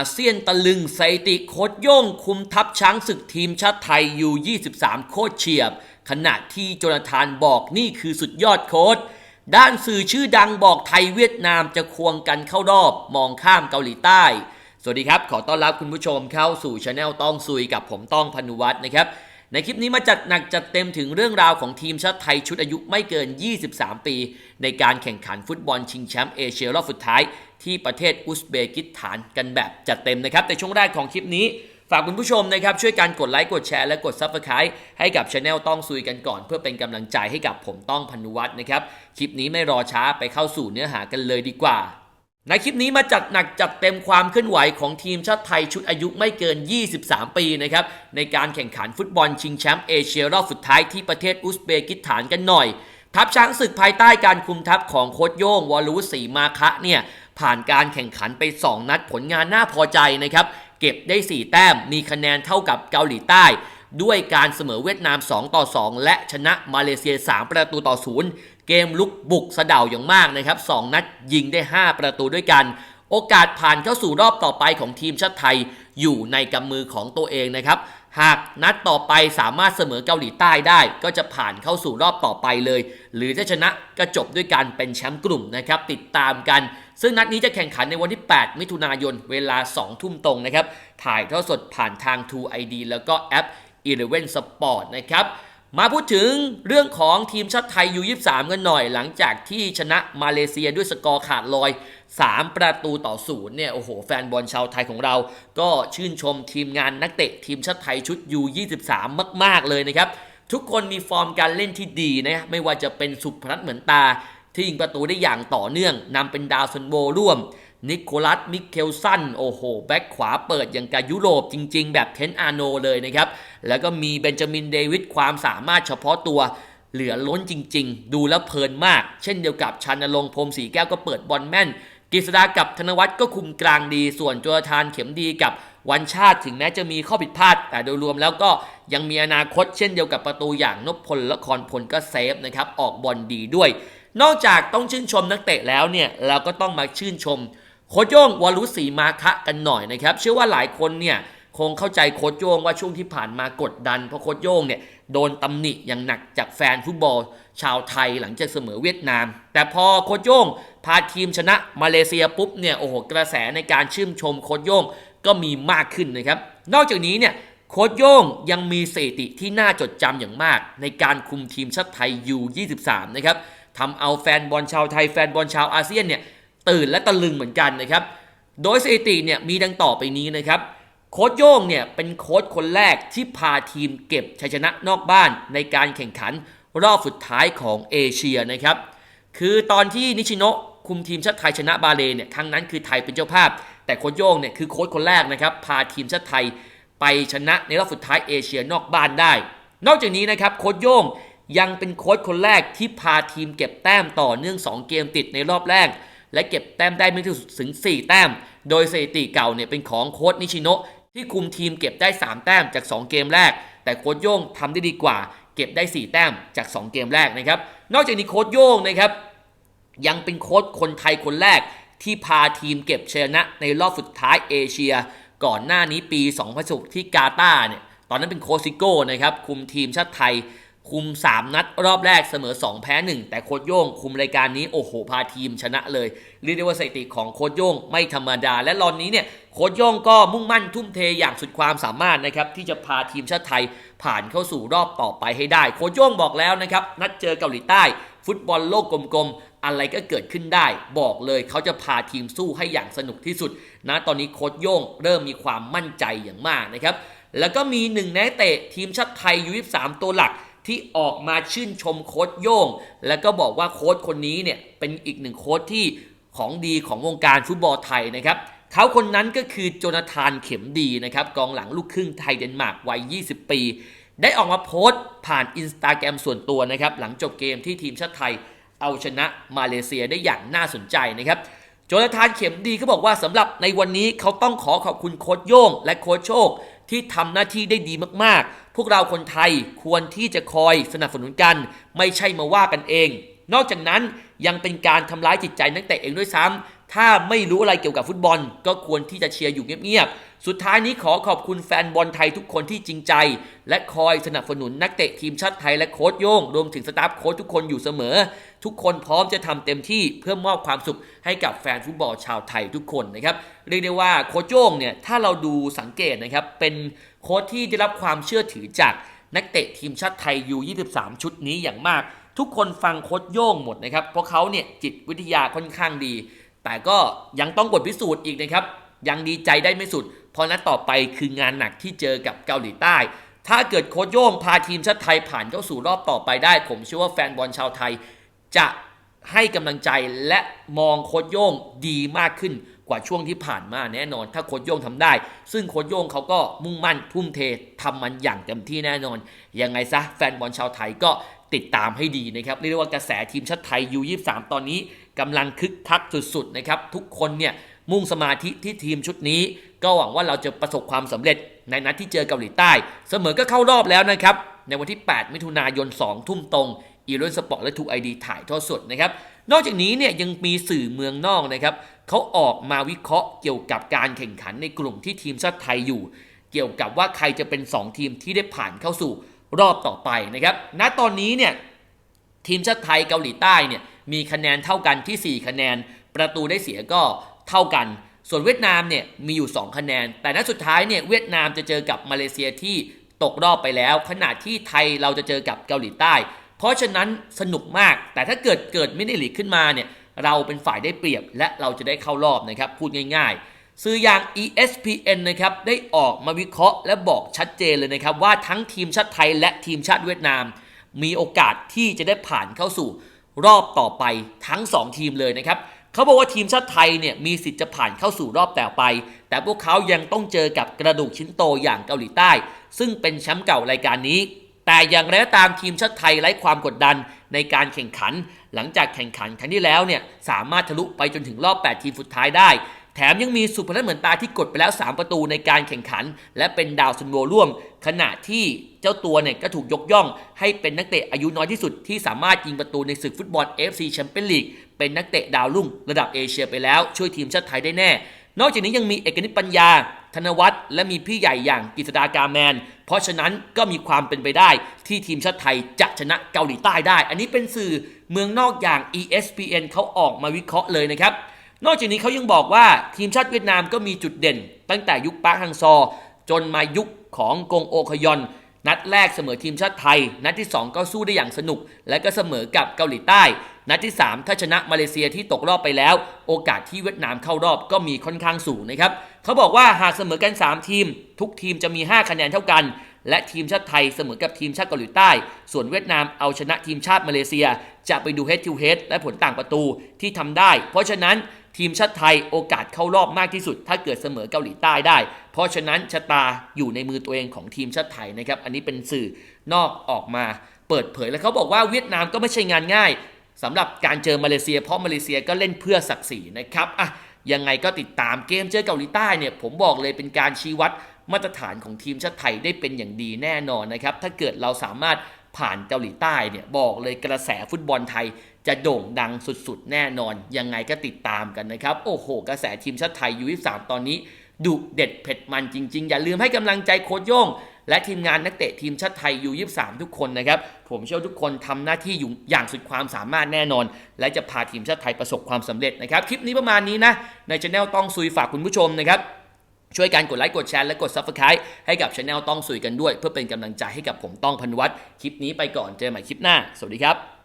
อาเซียนตะลึงสถิติโคดโย่งคุมทัพช้างศึกทีมชาติไทยอยู่23 โคตเฉียบ ขณะที่โจนาธานบอกนี่คือสุดยอดโค้ดด้านสื่อชื่อดังบอกไทยเวียดนามจะควงกันเข้ารอบ มองข้ามเกาหลีใต้ สวัสดีครับ ขอต้อนรับคุณผู้ชมเข้าสู่ช anel ต้องซุยกับผมต้องพนุวัฒน์นะครับ ในคลิปนี้มาจัดหนักจัดเต็มถึงเรื่องราวของทีมชาติไทยชุดอายุไม่เกิน 23 ปี ในการแข่งขันฟุตบอลชิงแชมป์เอเชียรอบสุดท้าย ที่ประเทศอุซเบกิสถานกันแบบจัดเต็มนะครับแต่ช่วงแรกของคลิปนี้ฝากคุณผู้ชมนะครับ ช่วยการกดไลค์กดแชร์และกด Subscribe ให้กับช anel ต้องซุยกันก่อน เพื่อเป็นกำลังใจให้กับผมต้องพนุวัฒน์นะครับ คลิปนี้ไม่รอช้าไปเข้าสู่เนื้อหากันเลยดีกว่า ในคลิปนี้มาจัดหนักจัดเต็มความเคลื่อนไหวของทีมชาติไทยชุดอายุไม่เกิน 23 ปีนะครับในการแข่งขันฟุตบอลชิงแชมป์เอเชียรอบสุดท้ายที่ประเทศอุซเบกิสถานกันหน่อยทัพช้างศึกภายใต้การคุมทัพของโค้ชโย่งวอลูศรีมาคะเนี่ย ผ่านการแข่งขันไป 2 นัดผลงานน่าพอใจนะครับ เก็บได้ 4 แต้ม มีคะแนนเท่ากับเกาหลีใต้ ด้วยการเสมอเวียดนาม 2 ต่อ 2 และชนะมาเลเซีย 3 ประตูต่อ 0 เกมลุกบุกสะเดาอย่างมากนะครับ 2 นัดยิงได้ 5 ประตูด้วยกัน โอกาสผ่านเข้าสู่รอบต่อไปของทีมชาติไทย อยู่ในกำมือของตัวเองนะครับ หากนัดต่อไปสามารถเสมอเกาหลีใต้ได้ ก็จะผ่านเข้าสู่รอบต่อไปเลย หรือถ้าชนะก็จบด้วยการเป็นแชมป์กลุ่มนะครับ ติดตามกัน ซึ่งนัดนี้จะแข่งขันในวันที่ 8 มิถุนายน เวลา 2 ทุ่มตรงนะครับ ถ่ายทอดสดผ่านทาง True ID แล้วก็แอป Eleven Sport นะครับ มาพูดถึงเรื่องของทีมชาติไทยยู23กันหน่อย หลังจากที่ชนะมาเลเซียด้วยสกอร์ขาดลอย 3 ประตูต่อศูนย์เนี่ยโอ้โหแฟนบอลชาวไทยของเรา ก็ชื่นชมทีมงานนักเตะทีมชาติไทยชุดยู23 มาก ๆ เลยนะครับ ทุกคนมีฟอร์มการเล่นที่ดีนะไม่ว่าจะเป็นสุพนัทเหมือนตา ที่ยิงประตูได้อย่างต่อเนื่องนำเป็นดาวซันโวร่วมนิโคลัส มิเคลสัน โอ้โห แบ็คขวาเปิดอย่างกับยุโรปจริง ๆ แบบเทนอาโนเลยนะครับ แล้วก็มีเบนจามินเดวิดความสามารถเฉพาะตัวเหลือล้นจริง ๆ ดูแล้วเพลินมาก เช่นเดียวกับชันนรงพรมสีแก้วก็เปิดบอลแม่น กฤษดากับธนวัฒน์ก็คุมกลางดี ส่วนจุลทานเข็มดีกับวันชาติถึงแม้จะมีข้อผิดพลาด แต่โดยรวมแล้วก็ยังมีอนาคตเช่นเดียวกับประตูอย่างนพพลและครพลก็เซฟนะครับออกบอลดีด้วย นอกจากต้องชื่นชมนักเตะแล้วเนี่ยเราก็ต้องมาชื่นชมโคโย่งวารุสีมาคะกันหน่อยนะครับ เชื่อว่าหลายคนเนี่ย คงเข้าใจโคชโย่งว่าช่วงที่ผ่านมากดดัน เพราะโคชโย่งเนี่ยโดนตำหนิอย่างหนักจากแฟนฟุตบอล ชาวไทยหลังจากเสมอเวียดนาม แต่พอโคชโย่งพาทีมชนะมาเลเซียปุ๊บเนี่ยโอ้โหกระแสในการชื่นชมโคชโย่งก็มีมากขึ้นนะครับ นอกจากนี้เนี่ยโคชโย่งยังมีสถิติที่น่าจดจำอย่างมาก ในการคุมทีมชาติไทยยู23นะครับทำเอาแฟนบอลชาวไทยแฟนบอลชาวอาเซียนเนี่ยตื่นและตะลึงเหมือนกันนะครับ โดยสถิติเนี่ยมีดังต่อไปนี้นะครับ โค้ชโย่งเนี่ยเป็นโค้ชคนแรกที่พาทีมเก็บชัยชนะนอกบ้านในการแข่งขันรอบสุดท้ายของเอเชียนะครับ คือตอนที่นิชิโนะคุมทีมชาติไทยชนะบาเลเนี่ยครั้งนั้นคือไทยเป็นเจ้าภาพ แต่โค้ชโย่งเนี่ยคือโค้ชคนแรกนะครับพาทีมชาติไทยไปชนะในรอบสุดท้ายเอเชียนอกบ้านได้ นอกจากนี้นะครับโค้ชโย่งยังเป็นโค้ชคนแรกที่พาทีมเก็บแต้มต่อเนื่อง 2 เกมติดในรอบแรก และเก็บแต้มได้ไม่ถึง4แต้ม โดยสถิติเก่าเนี่ยเป็นของโค้ชนิชิโนะ ที่คุมทีมเก็บได้ 3 แต้มจาก 2 เกมแรก แต่โค้ชโย่งทำได้ดีกว่า เก็บได้ 4 แต้มจาก 2 เกมแรกนะครับ นอกจากนี้โค้ชโย่งนะครับยังเป็นโค้ชคนไทยคนแรกที่พาทีมเก็บชนะในรอบสุดท้ายเอเชีย ก่อนหน้านี้ปี 2016ที่กาตาร์เนี่ยตอนนั้นเป็นโคชซิโก้นะครับคุมทีมชาติไทย คุม 3 นัดรอบแรกเสมอ 2 แพ้ 1 แต่โค้ชโย่งคุมรายการนี้โอ้โหพาทีมชนะเลย เรียกได้ว่าสถิติของโค้ชโย่งไม่ธรรมดา และรอนนี้เนี่ยโค้ชโย่งก็มุ่งมั่นทุ่มเทอย่างสุดความสามารถนะครับที่จะพาทีมชาติไทยผ่านเข้าสู่รอบต่อไปให้ได้ โค้ชโย่งบอกแล้วนะครับนัดเจอเกาหลีใต้ ฟุตบอลโลกกลมๆอะไรก็เกิดขึ้นได้ บอกเลยเขาจะพาทีมสู้ให้อย่างสนุกที่สุดนะตอนนี้โค้ชโย่งเริ่มมีความมั่นใจอย่างมากนะครับแล้วก็มีหนึ่งนักเตะทีมชาติไทยยู23ตัวหลัก ที่ออกมาชื่นชมโค้ชโย่ง แล้วก็บอกว่าโค้ชคนนี้เนี่ยเป็นอีกหนึ่งโค้ชที่ของดีของวงการฟุตบอลไทยนะครับเขาคนนั้นก็คือโจนาธานเข็มดีนะครับกองหลังลูกครึ่งไทยเดนมาร์กวัย 20 ปี ได้ออกมาโพสต์ผ่านอินสตาแกรมส่วนตัวนะครับหลังจบเกมที่ทีมชาติไทยเอาชนะมาเลเซียได้อย่างน่าสนใจนะครับโจนาธานเข็มดีเขาบอกว่าสำหรับในวันนี้เขาต้องขอขอบคุณโค้ชโย่ง และโค้ชโชคที่ทำหน้าที่ได้ดีมาก พวกเราคนไทยควรที่จะคอยสนับสนุนกัน ไม่ใช่มาว่ากันเอง นอกจากนั้นยังเป็นการทำร้ายจิตใจนักเตะเองด้วยซ้ำถ้าไม่รู้อะไรเกี่ยวกับฟุตบอล ก็ควรที่จะเชียร์อยู่เงียบๆ สุดท้ายนี้ขอขอบคุณแฟนบอลไทยทุกคนที่จริงใจ และคอยสนับสนุนนักเตะทีมชาติไทยและโค้ชโย่งรวมถึงสตาฟโค้ชทุกคนอยู่เสมอ ทุกคนพร้อมจะทำเต็มที่เพื่อมอบความสุขให้กับแฟนฟุตบอลชาวไทยทุกคนนะครับเรียกได้ว่าโค้ชโย่งเนี่ยถ้าเราดูสังเกตนะครับเป็น โค้ชที่ได้รับความเชื่อถือจากนักเตะทีมชาติไทยยู23 ชุดนี้อย่างมาก ทุกคนฟังโค้ชโย่งหมดนะครับ เพราะเขาเนี่ยจิตวิทยาค่อนข้างดี แต่ก็ยังต้องบทพิสูจน์อีกนะครับ ยังดีใจได้ไม่สุด เพราะนัดต่อไปคืองานหนักที่เจอกับเกาหลีใต้ ถ้าเกิดโค้ชโย่งพาทีมชาติไทยผ่านเข้าสู่รอบต่อไปได้ ผมเชื่อว่าแฟนบอลชาวไทย จะ ให้กำลังใจและมองโค้ชโย่งดีมากขึ้นกว่าช่วงที่ผ่านมาแน่นอน ถ้าโค้ชโย่งทำได้ ซึ่งโค้ชโย่งเขาก็มุ่งมั่นทุ่มเททำมันอย่างเต็มที่แน่นอน ยังไงซะแฟนบอลชาวไทยก็ติดตามให้ดีนะครับ เรียกได้ว่ากระแสทีมชาติไทย U23 ตอนนี้กำลังคึกคักสุดๆนะครับ ทุกคนเนี่ยมุ่งสมาธิที่ทีมชุดนี้ ก็หวังว่าเราจะประสบความสำเร็จในนัดที่เจอเกาหลีใต้ เสมอก็เข้ารอบแล้วนะครับ ในวันที่ 8 มิถุนายน 2 ทุ่มตรง อีรอนสปอร์ตและทูไอดีถ่ายทอดสดนะครับ นอกจากนี้เนี่ยยังมีสื่อเมืองนอกนะครับเขาออกมาวิเคราะห์เกี่ยวกับการแข่งขันในกลุ่มที่ทีมชาติไทยอยู่ เกี่ยวกับว่าใครจะเป็น 2 ทีมที่ได้ผ่านเข้าสู่รอบต่อไปนะครับ ณ ตอนนี้เนี่ยทีมชาติไทยเกาหลีใต้เนี่ยมีคะแนนเท่ากันที่ 4 คะแนน ประตูได้เสียก็เท่ากัน ส่วนเวียดนามเนี่ยมีอยู่ 2 คะแนน แต่นัดสุดท้ายเนี่ยเวียดนามจะเจอกับมาเลเซียที่ตกรอบไปแล้ว ขณะที่ไทยเราจะเจอกับเกาหลีใต้ เพราะฉะนั้นสนุกมาก แต่ถ้าเกิดเกิดไม่ได้หลีกขึ้นมาเนี่ยเราเป็นฝ่ายได้เปรียบ และเราจะได้เข้ารอบนะครับพูดง่ายๆ สื่ออย่าง ESPN นะครับได้ออกมาวิเคราะห์ และบอกชัดเจนเลยนะครับว่าทั้งทีมชาติไทยและทีมชาติเวียดนาม มีโอกาสที่จะได้ผ่านเข้าสู่รอบต่อไปทั้ง 2 ทีมเลยนะครับเขาบอกว่าทีมชาติไทยเนี่ยมีสิทธิ์จะผ่านเข้าสู่รอบต่อไป แต่พวกเขายังต้องเจอกับกระดูกชิ้นโตอย่างเกาหลีใต้ ซึ่งเป็นแชมป์เก่ารายการนี้ แต่อย่างไรก็ตามทีมชาติไทยไร้ความกดดันในการแข่งขัน หลังจากแข่งขันครั้งที่แล้วเนี่ยสามารถทะลุไปจนถึงรอบ 8 ทีมสุดท้ายได้ แถมยังมีสุพนัทเหมือนตาที่กดไปแล้ว 3 ประตูในการแข่งขัน และเป็นดาวซันโวร่วม ขณะที่เจ้าตัวเนี่ยก็ถูกยกย่อง ให้เป็นนักเตะอายุน้อยที่สุดที่สามารถยิงประตูในศึกฟุตบอล FC แชมเปี้ยนลีกเป็นนักเตะดาวรุ่งระดับเอเชียไปแล้วช่วยทีมชาติไทยได้แน่ นอกจากนี้ยังมีเอกนิตปัญญา ธนวัฒน์และมีพี่ใหญ่อย่างกฤษดากาแมน เพราะฉะนั้นก็มีความเป็นไปได้ที่ทีมชาติไทยจะชนะเกาหลีใต้ได้ อันนี้เป็นสื่อเมืองนอกอย่าง ESPN เขาออกมาวิเคราะห์เลยนะครับ นอกจากนี้เขายังบอกว่าทีมชาติเวียดนามก็มีจุดเด่น ตั้งแต่ยุคปาร์คฮังซอ จนมายุคของกงโอคยอนนัดแรกเสมอทีมชาติไทย นัดที่ 2 ก็สู้ได้อย่างสนุก และก็เสมอกับเกาหลีใต้ นัดที่ 3 ถ้าชนะมาเลเซียที่ตกรอบไปแล้ว โอกาสที่เวียดนามเข้ารอบก็มีค่อนข้างสูงนะครับเขาบอกว่าหากเสมอกัน 3 ทีม ทุกทีมจะมี 5 คะแนนเท่ากัน และทีมชาติไทยเสมอกับทีมชาติเกาหลีใต้ ส่วนเวียดนามเอาชนะทีมชาติมาเลเซีย จะไปดู head to head และผลต่างประตูที่ทำได้ เพราะฉะนั้นทีมชาติไทยโอกาสเข้ารอบมากที่สุด ถ้าเกิดเสมอเกาหลีใต้ได้ เพราะฉะนั้นชะตาอยู่ในมือตัวเองของทีมชาติไทยนะครับ อันนี้เป็นสื่อนอกออกมาเปิดเผยแล้วเขาบอกว่าเวียดนามก็ไม่ใช่งานง่าย สำหรับการเจอมาเลเซีย เพราะมาเลเซียก็เล่นเพื่อศักดิ์ศรีนะครับอะยังไงก็ติดตามเกมเจอเกาหลีใต้เนี่ยผมบอกเลยเป็นการชี้วัดมาตรฐานของทีมชาติไทยได้เป็นอย่างดีแน่นอนนะครับ ถ้าเกิดเราสามารถผ่านเกาหลีใต้เนี่ยบอกเลยกระแสฟุตบอลไทยจะโด่งดังสุดๆ แน่นอน ยังไงก็ติดตามกันนะครับ โอ้โห กระแสทีมชาติไทยยู23ตอนนี้ดุเด็ดเผ็ดมันจริงๆ อย่าลืมให้กำลังใจโค้ชโย่ง และทีมงานนักเตะทีมชาติไทยยู23ทุกคนนะครับ ผมเชื่อทุกคนทำหน้าที่อยู่อย่างสุดความสามารถแน่นอน และจะพาทีมชาติไทยประสบความสำเร็จนะครับ คลิปนี้ประมาณนี้นะ ในช anel ต้องซุยฝากคุณผู้ชมนะครับช่วยกันกดไลค์กดแชร์และกดซับสไคร b e ให้กับช anel ต้องสุยกันด้วย เพื่อเป็นกำลังใจให้กับผมต้องพันวัตรคลิปนี้ไปก่อนเจอใหม่คลิปหน้า สวัสดีครับ